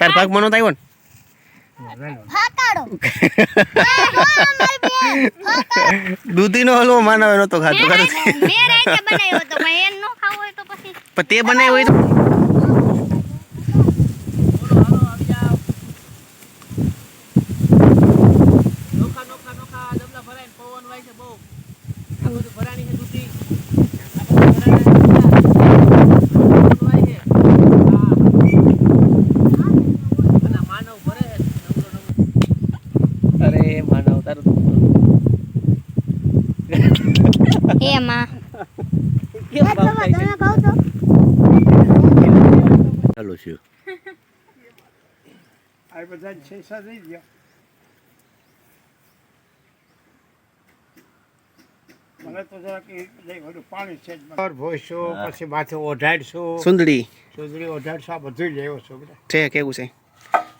તાર ભાગ મનો આવ્યો ને. દૂધીનો હલવો માનવ નતો ખાતો તે બનાવ્યો હોય તો નોખા નોખા નોખા જમલા ભરાઈને પવન વાય છે બહુ આ બધું ભરાણી છે દૂધી આ બધું ભરાણી છે પવન વાય છે હા. અને આ માનવ ભરે છે નવરો નવરો. અરે માનવ તારું એ માં કેમ ભાવ થાય છે તમે કહો છો ચાલો છે. આ બધા છેસા થઈ ગયા મને તો જરાક બધું પાણી છે જ પછી માથે ઓઢાડશો. સુંદડી. સુંદરી ઓઢાડશો આ બધું લેવો છો બધા. છે કેવું છે?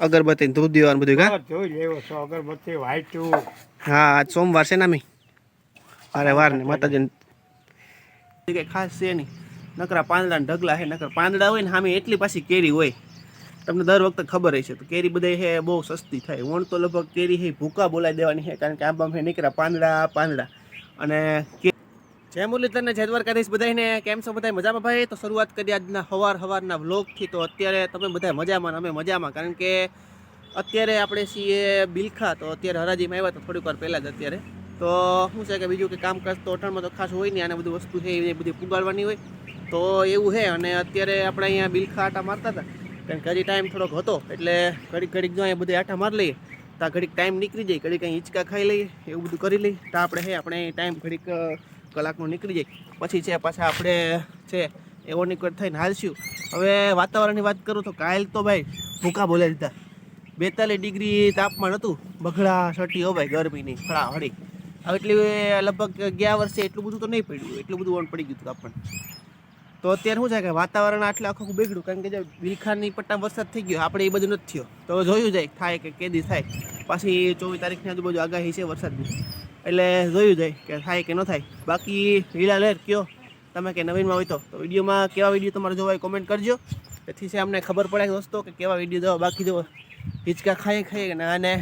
અગરબત્તી ધૂપ દીવાનું બધું કા બધું લેવો છો અગરબત્તી વાઈટું હા આજ સોમવાર છે ને અમે. અરે વાર ને માતાજી. કઈ ખાસ છે નહીં. નકરા પાંદડા ઢગલા હે નકર પાંદડા હોય ને સામે એટલી પાછી કેરી હોય. તમને દર વખતે ખબર હશે, તો કેરી બધા હે બહુ સસ્તી થાય. વણ તો લગભગ કેરી હે ભૂકા બોલાવી દેવાની છે, કારણ કે આંબામાં હે નીકળ્યા પાંદડા પાંદડા. અને કે મુરલી તને જય દ્વારકાધીશ બધાને કેમ છો? બધા મજામાં ભાઈ? તો શરૂઆત કરી આજના હવાર હવારના વ્લોગથી. તો અત્યારે તમે બધા મજામાં અમે મજામાં, કારણ કે અત્યારે આપણે છીએ બિલખા. તો અત્યારે હરાજીમાં આવ્યા તો થોડીક વાર પહેલાં જ અત્યારે. તો શું છે કે બીજું કે કામકાજ તો અઠાણમાં તો ખાસ હોય નહીં, આને બધું વસ્તુ છે એ બધી પુગાડવાની હોય. તો એવું છે, અને અત્યારે આપણે અહીંયા બિલખા આટા મારતા હતા, કારણ કે હજી ટાઈમ થોડોક હતો, એટલે ઘડીક ઘડીક જો અહીંયા બધે આટા મારી લઈએ, તો ઘડીક ટાઈમ નીકળી જાય, ઘડીક અહીં હિંચકા ખાઈ લઈએ, એવું બધું કરી લઈએ, તો આપણે હે, આપણે ટાઈમ ઘડીક કલાકનો નીકળી જાય. પછી છે, પાછા આપણે છે એવો નીકળ થઈને હાલશું. હવે વાતાવરણની વાત કરું તો કાલ તો ભાઈ ભૂકા બોલે દીધા. બેતાલીસ ડિગ્રી તાપમાન હતું, બગડા સટી હો ભાઈ ગરમીની, ફળા હળી. એટલી લગભગ ગયા વર્ષે એટલું બધું તો નહીં પડ્યું, એટલું બધું ઓન પડી ગયું હતું આપણને તો અત્યારે શું છે કે વાતાવરણ આટલું આખું બગડ્યું, કારણ કે જે વિખાની પટ્ટા વરસાદ થઈ ગયો, આપણે એ બધું નથી થયો. તો જોયું જાય થાય કે કેદી થાય. પાછી ચોવીસ તારીખની આજુબાજુ આગાહી છે વરસાદની. એટલે જોયું જાય કે થાય કે ન થાય. બાકી લીલા લહેર કયો? તમે કે નવીનમાં હોય તો. વિડીયોમાં કેવા વીડિયો તમારે જોવા હોય કોમેન્ટ કરજો. તેથી છે અમને ખબર પડે દોસ્તો કે કેવા વીડિયો જોવા. બાકી જો હિંચકા ખાઈએ ને અને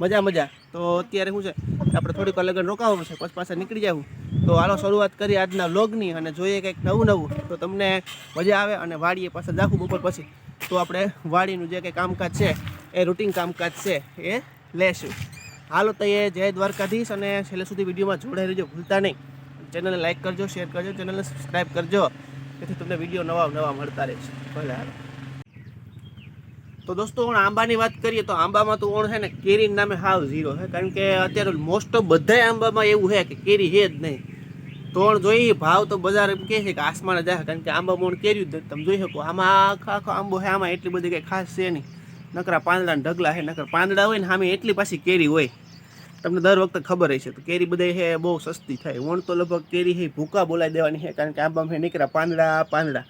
મજા મજા. તો અત્યારે શું છે? આપણે થોડીક અલગ રોકાવું છે. પછી પાછા નીકળી જવું તો હાલો શરૂઆત કરી આજના વ્લોગની અને જોઈએ કંઈક નવું નવું. તો તમને મજા આવે અને વાડીએ પાછા જાખું બપોર પછી. તો આપણે વાડીનું જે કંઈ કામકાજ છે, એ રૂટીન કામકાજ છે, એ લેશું. હાલો તો એ જય દ્વારકાધીશ અને છેલ્લે સુધી વિડીયોમાં જોડાઈ રહેજો, ભૂલતા નહીં. ચેનલને લાઇક કરજો શેર કરજો, ચેનલને સબસ્ક્રાઈબ કરજો. તેથી તમને વીડિયો નવા નવા મળતા રહેશે. ભલે હાલો. તો દોસ્તો ઓણ આંબાની વાત કરીએ તો આંબામાં તો ઓણ છે ને કેરી નામે હાવ ઝીરો છે. કારણ કે અત્યારે મોસ્ટ ઓફ બધાય આંબામાં એવું છે કે કેરી છે જ નહીં. તો જોઈએ ભાવ તો બજાર એમ કહે છે કે આસમાન જાય. કારણ કે આંબામાં ઓણ કેર્યું જ તમે જોઈ શકો, આમાં આખો આખો આંબો છે. આમાં એટલી બધી કંઈ ખાસ છે નહીં. નકરા પાંદડા ઢગલા છે. નકર પાંદડા હોય ને સામે એટલી પાછી કેરી હોય. તમને દર વખતે ખબર હશે. તો કેરી બધી છે બહુ સસ્તી થાય. વણ તો લગભગ કેરી છે ભૂકા બોલાવી દેવાની છે. કારણ કે આંબામાં નીકળ્યા પાંદડા પાંદડા.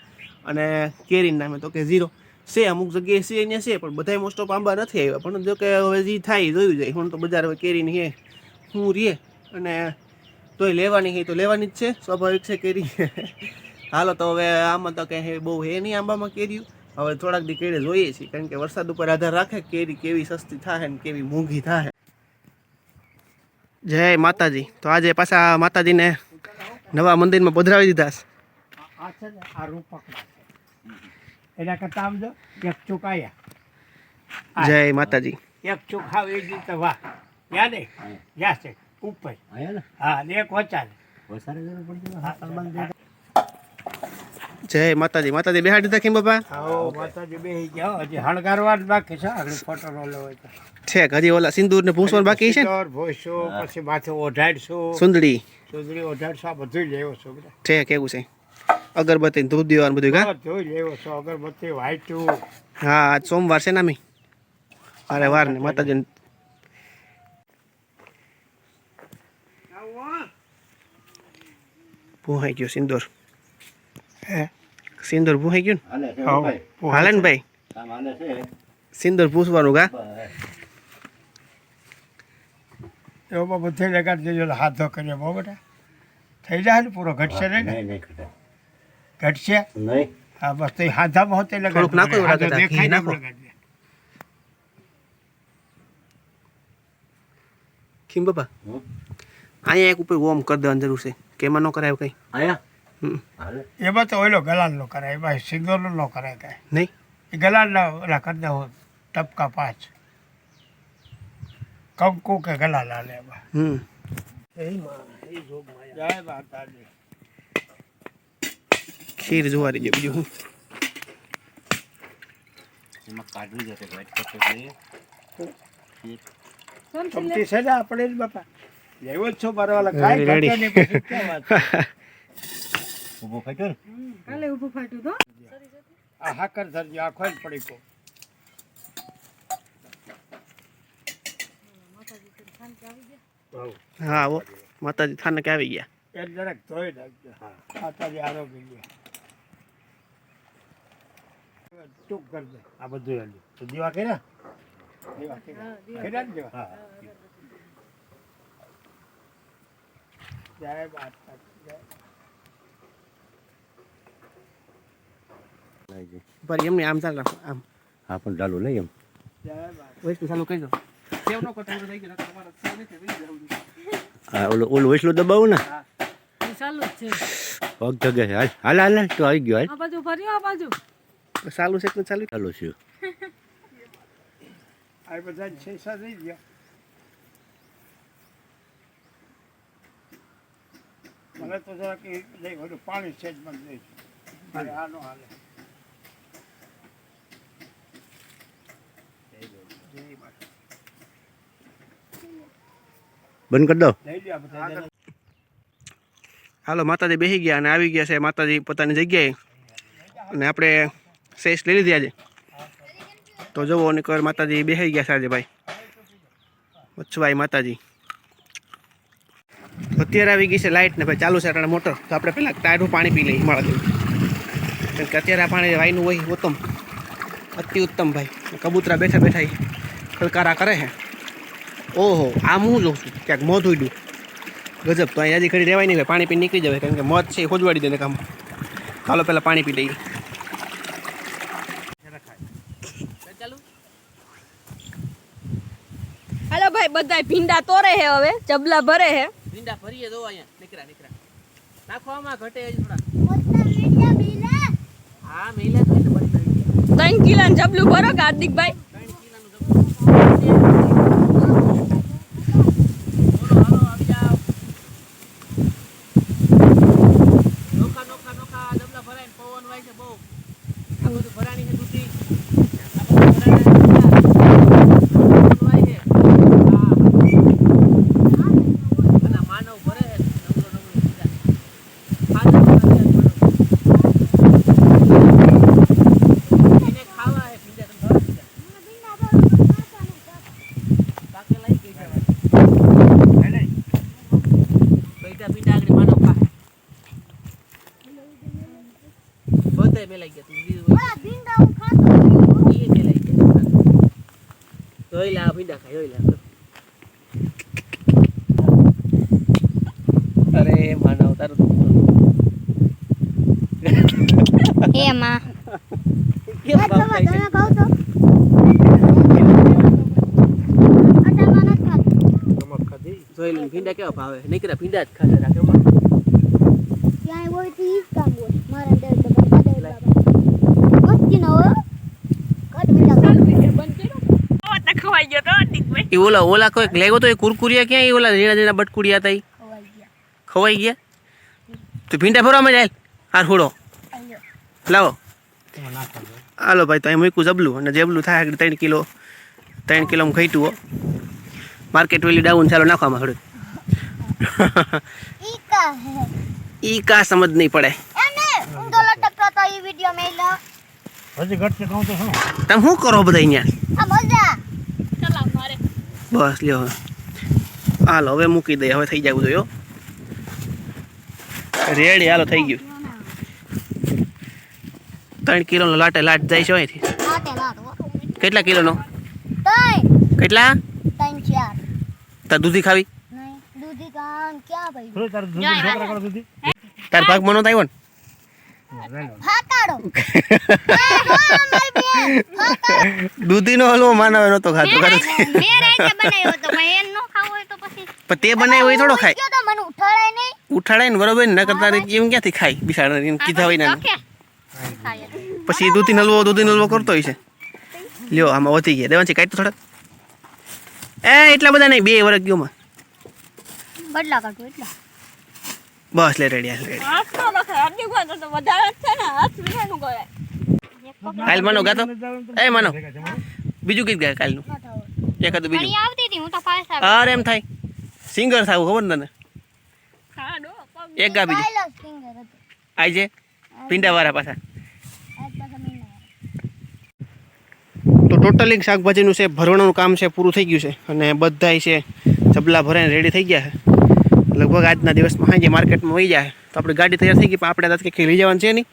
અને કેરી નામે તો કે ઝીરો. છે, અમુક જગ્યાએ છે, અહીંયા છે, પણ બધાય મોસ્ટ ઓફ આંબા નથી આવ્યા. પણ જો કે હવે જે થાય, એ જોયું જાય. હું તો બજાર હવે કેરીની છે હું રીએ અને તોય લેવાની છે તો લેવાની જ છે, સ્વાભાવિક છે કેરી. હાલો, તો હવે આમાં તો કંઈ બહુ હે નહીં આંબામાં કેરીયું હવે થોડાક દી કેળે જોઈએ છીએ, કારણ કે વરસાદ ઉપર આધાર રાખે કે કેરી કેવી સસ્તી થાય ને કેવી મોંઘી થાય જય માતાજી. તો આજે પાછા માતાજીને નવા મંદિરમાં પધરાવી દીધા છે. આ છે ને, આ રૂપક એના કરતા આમ જો એક ચુકાયા જય માતાજી. એક ચોખા એ રીતે વાહ. યાદ હે? છે. ઉપર. હા એક વચાલે જય માતાજી. માતાજી બેહાડી દીધા કેમ બાપા? આવો માતાજી બેહી ગયા. હજી હણગારવા જ બાકી છે. આગળ ફોટો રોલો હોય છે હજી ઓલા સિંદૂર ને ભૂસવાનું બાકી છે? ભોંયસો પછી માથે ઓઢાડશો. સુંદડી. સુંદડી ઓઢાડશો. આ બધું લેવો છો બધા. છે કેવું છે. અગરબત્તી ધૂપ દીવાનું બધું કા? બધું લેવો છો અગરબત્તી વાઈટું હા આજ સોમવાર છે ને અમે? અરે વાર ને માતાજી ભૂહાઈ ગયો સિંદોર. હે? સિંદૂર ભૂહાઈ ગયું. ને? હાલે ને ભાઈ? સિંદોર ભૂસવાનું કા? એવો બધે લગાડી દેજો હાથ ધો કરીએ બહુ બેટા. થઈ જાય ને પૂરો ઘટશે નહીં ઘટશે? હા બસ તો હાથામાં હોતે લગાડ ખીમ બાપા અહીંયા એક ઉપર વોર્મ કરી દેવાની જરૂર છે. કેમાં ન કરાય કઈ? અહીંયા? એમાં તો ઓઈલો ગલાલ નો કરાય ભાઈ સિંગોર નો કરાય કાંઈ. નહીં. ગલાલ ના ઓલા કરી દેવો ટપકા પાંચ. કંકુ કે ગલાલ હાલે એમાં. જય માતાજી. ખીર જોવા છે બીજું શું એમાં કાઢવી જશે કરતો જોઈએ ચમચી છે ને આપણે જ બાપા. લેવો જ છો મારા કાઈ કરતો નહીં પછી ક્યાં વાત કાલે ઊભો ફાટ્યો તો. આ હાકર સરજી આખો જ પડી કો હા આવો. માતાજી થાનક આવી ગયા. એ જરાક ધોઈ નાખજો. માતાજી આરોગ્ય ગયા. ટૂંક કરી દે. આ બધું હેલ્યું તો દીવા કર્યા? દીવા કર્યા. કર્યા ને હા. જય જય. પર એમને આમ ચાલે આમ. હા પણ ચાલુ લઈ એમ જય વૈષ્ણુ ચાલુ કહી દો. સેવ ન થઈ ગયું તમારે સેવ નથી હા ઓલું ઓલું વૈસલું દબાવું ને. ચાલુ જ છે. પગ જગે છે. હાલ હાલ હાલ હાલ, તો આવી ગયો હાલ. આ બાજુ ફર્યો આ બાજુ. ચાલુ છે કે ચાલુ? ચાલુ છે. આ બધા છે થઈ ગયા. મને તો જરા કે લઈ ઓલું પાણી છે જ મને દઈ છે અરે આનો હાલે. બંધ કરી દો. બધા હાલો માતાજી બેસી ગયા અને આવી ગયા છે. માતાજી પોતાની જગ્યાએ. અને આપણે શેષ લઈ લીધી આજે. તો જુઓ, અને કર માતાજી બેસી ગયા છે આજે ભાઈ. વચ્છવાઈ માતાજી. અત્યારે આવી ગઈ છે લાઇટ ને ભાઈ ચાલુ છે અટાણે મોટર. તો આપણે પહેલાં ટાયરું પાણી પી લઈએ હિમાલય કેમ કે અત્યારે આ પાણી વાયનું હોય ઉત્તમ. અતિ ઉત્તમ ભાઈ. કબૂતરા બેઠા બેઠા ઈ ખલકારા કરે છે. ઓહો, આમ હું જોઉં છું. ક્યાંક મોં ધોઈડું ગજબ, તો અહીંયા હજી ઘડી રહેવાય નહીં ભાઈ પાણી પી નીકળી જવાય. કારણ કે મોત છે, એ ખોજવાડી દે ને કામ. ચાલો પહેલાં પાણી પી લઈએ. ભાઈ ભીંડા તોરે હે હવે જબલા ભરે હે. ભીંડા ભરીએ દો અહીંયા નીકળા નીકળા નાખવામાં ઘટે થોડા હા મેલા. ત્રણ કિલા જબલું ભરો કે હાર્દિકભાઈ ત્રણ કિલાનું જબલું. બોલો, હાલો, આવી જાઓ. નોખા, નોખા, નોખા જબલા ભરાઈને પવન વાય છે બહુ. આ બધું ભરાણી છે દૂધી. આ બધું ભરાણી છે દૂધા. પવન વાય છે. હા. બધા માનવ ભરે છે નવરો નવરો ભીંડા. ખાધા વગર નથી માનવ. એને ખાવા હે ભીંડા તમે ભાવે ભીંડા પાકે લઈ ગઈ છે પૈસા ભીંડા આગળ માનવ ખા બધાય મેલાઈ ગયા તું બીજું કોઈ ઈ મેલાઈ ગયા ખાય જોઈ લા અરે થાય ભીંડા કેવા ભાવે નીકળ્યા ભીંડા જ ખાતા રાખે ત્યાં ખવાઈ ગયો તો હાર્દિકભાઈ એ ઓલા ઓલા કોઈક લેવો તો એ કુરકુરિયા ક્યાં? એ ઓલા ઝીણા ઝીણા બટકુડિયા હતા ખવાઈ ગયા? તો ભીંડા ફરવામાં જાય હાર હુડો. લાવો. હાલો ભાઈ તો અહીં મૂક્યું જબલું અને જેબલું થાય આગળ ત્રણ કિલો ત્રણ કિલો ખાઈતું હો. માર્કેટ વેલ્યુ ડાઉન ચાલો નાખવામાં થોડું ઈ કા સમજ નહીં પડે. તમે શું કરો બધા અહીંયા? બસ લ્યો હવે. હાલો હવે મૂકી દઈએ હવે થઈ જવું જોઈએ રેડી હાલો થઈ ગયું. ત્રણ કિલોનો લાટે લાટ જાય છે અહીંથી. લાટે લાટ હો. કેટલા કિલોનો? કેટલા? તાર દૂધી ખાવી? નહીં દૂધી કામ ક્યાં ભાઈ? થોડી તારે દૂધી ઢોકળા કરો દૂધી. તાર ભાગ મનો આવ્યો ને. દૂધીનો હલવો માનવ નતો ખાતો મેં રાતે બનાવ્યો હતો ભાઈ એમ ન ખાવું હોય પછી પણ તે બનાવ્યો એ થોડો ખાય. ગયો તો મને ઉઠાડાય નહીં. ને બરોબર ને નકર એમ ક્યાંથી ખાય? બિસાડા કીધા હોય ને પછી દૂધી હલવો દૂધી હલવો કરતો હોય છે. લ્યો આમાં વધી ગયા. દેવાંશી કાઢ તો થોડા એ એટલા બધા નહીં બે વર્ષ ગયો માં બદલા કાઢું એટલા. બસ લે રેડી હાલ રેડી. કાલ માનો ગાતો. એ માનો. બીજું કઈ ગયા કાલનું? એકાદું બીજું. આવતી હતી હું તો પાસ અરે એમ થાય. સિંગર થાવું ખબર ને તને? એક ગા બીજું. હતો. ભીંડાવાળા પાછા. આજ તો ટોટલી શાકભાજીનું છે ભરવાનું કામ છે પૂરું થઈ ગયું છે. અને બધાય છે જબલા ભરાઈને રેડી થઈ ગયા છે. લગભગ આજના દિવસમાં સાંજે માર્કેટમાં વહી જાય. તો આપણી ગાડી તૈયાર થઈ ગઈ, પણ આપણે કંઈક લઈ જવાનું છે નહીં.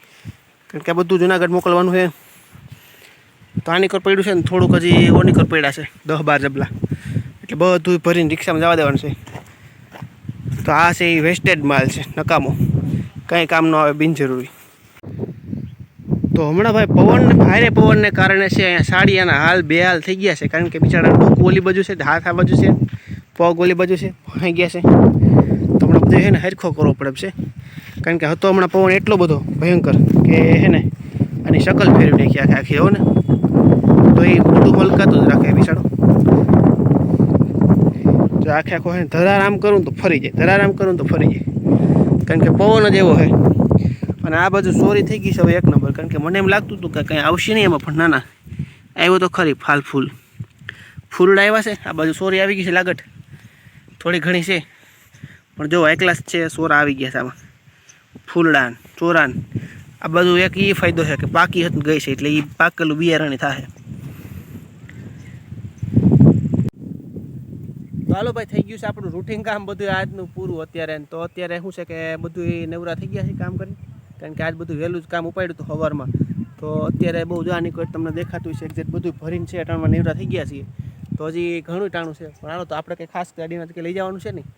કારણ કે આ બધું જુનાગઢ મોકલવાનું છે. તો આની કર પડ્યું છે ને થોડુંક હજી ઓની કર પડ્યા છે દસ બાર જબલા. એટલે બધું ભરીને રિક્ષામાં જવા દેવાનું છે. તો આ છે એ વેસ્ટેડ માલ છે, નકામો. કંઈ કામ ન આવે, બિનજરૂરી. તો હમણાં ભાઈ પવન, ભારે પવનને કારણે છે અહીંયા સાડિયાના હાલ બે હાલ થઈ ગયા છે. કારણ કે બિચારા ડોકું ઓલી બાજુ છે, હાથ આ બાજુ છે, પગ ઓલી બાજુ છે ભાઈ ગયા છે. હમણાં બધું છે ને હરખો કરવો પડે છે. કારણ કે હતો હમણાં પવન એટલો બધો ભયંકર કે હે ને આની શકલ ફેરવી નાખી આખી આખી, હો ને. તો એ મોટું મલકાતું જ રાખે બિચારો જો આખે આખો હે ધરારામ કરું તો ફરી જાય, ધરારામ કરું તો ફરી જાય. કારણ કે પવન જ એવો હોય અને આ બાજુ સોરી થઈ ગઈ છે હવે એક નંબર, કારણ કે મને એમ લાગતું હતું કે કંઈ આવશે નહીં એમાં, પણ ના ના. આવ્યો તો ખરી ફાલ ફૂલ. ફૂલડા આવ્યા છે, આ બાજુ સોરી આવી ગઈ છે લાગટ. થોડી ઘણી છે. પણ જો એકલાસ છે, સોરા આવી ગયા છે આમાં. ફૂલડાન, ચોરાન. આ બધું એક એ ફાયદો છે કે પાકી હતું ગઈ છે, એટલે એ પાકેલું બિયારણી થાય ચાલો ભાઈ, થઈ ગયું છે આપણું રૂટિન કામ બધું આજનું પૂરું અત્યારે. તો અત્યારે શું છે કે બધું નવરા થઈ ગયા છે કામ કરી કારણ કે આજ બધું વહેલું જ કામ ઉપાડ્યું હતું સવારમાં. તો અત્યારે બહુ જાની કોઈ તમને દેખાતું છે એક્ઝેક્ટ બધું ભરીને છે, અટાણમાં નવરા થઈ ગયા છીએ. તો હજી ઘણું ટાણું છે. પણ હાલો, તો આપણે કંઈ ખાસ ગાડીમાં કે લઈ જવાનું છે નહીં?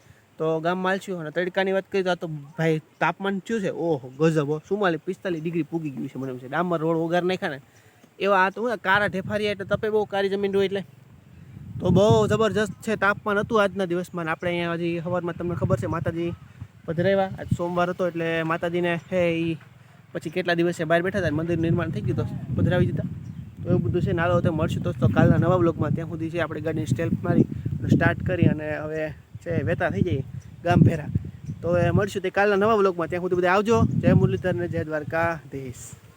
તો ગામમાં આલશું અને તડકાની વાત કરીએ તો તો ભાઈ તાપમાન શું છે. ઓહો, ગજબ સુમાલી પિસ્તાલીસ ડિગ્રી પૂગી ગયું છે મને છે. ડામર રોડ વગર નાખ્યા ને, એવા આ તો શું કારા ઢેફારિયા એટલે તપે બહુ કારી જમીન હોય એટલે. તો બહુ જબરજસ્ત છે તાપમાન હતું આજના દિવસમાં આપણે અહીંયા હજી સવારમાં તમને ખબર છે માતાજી પધરાવ્યા. આજ સોમવાર હતો એટલે માતાજીને હે એ પછી કેટલા દિવસે બહાર બેઠા હતા મંદિર નિર્માણ થઈ ગયું તો પધરાવી દીધા. તો એવું બધું છે નાલો તો મળશું તો કાલના નવા બ્લોગમાં ત્યાં સુધી છે આપણે ગાડીની સ્ટેલ્પ મારી સ્ટાર્ટ કરી અને હવે છે, વેતા થઈ જઈએ ગામ ભેરા. તો મળશું તે કાલના નવા બ્લોગમાં ત્યાં સુધી બધા આવજો. જય મુરલીધર ને જય દ્વારકા દેશ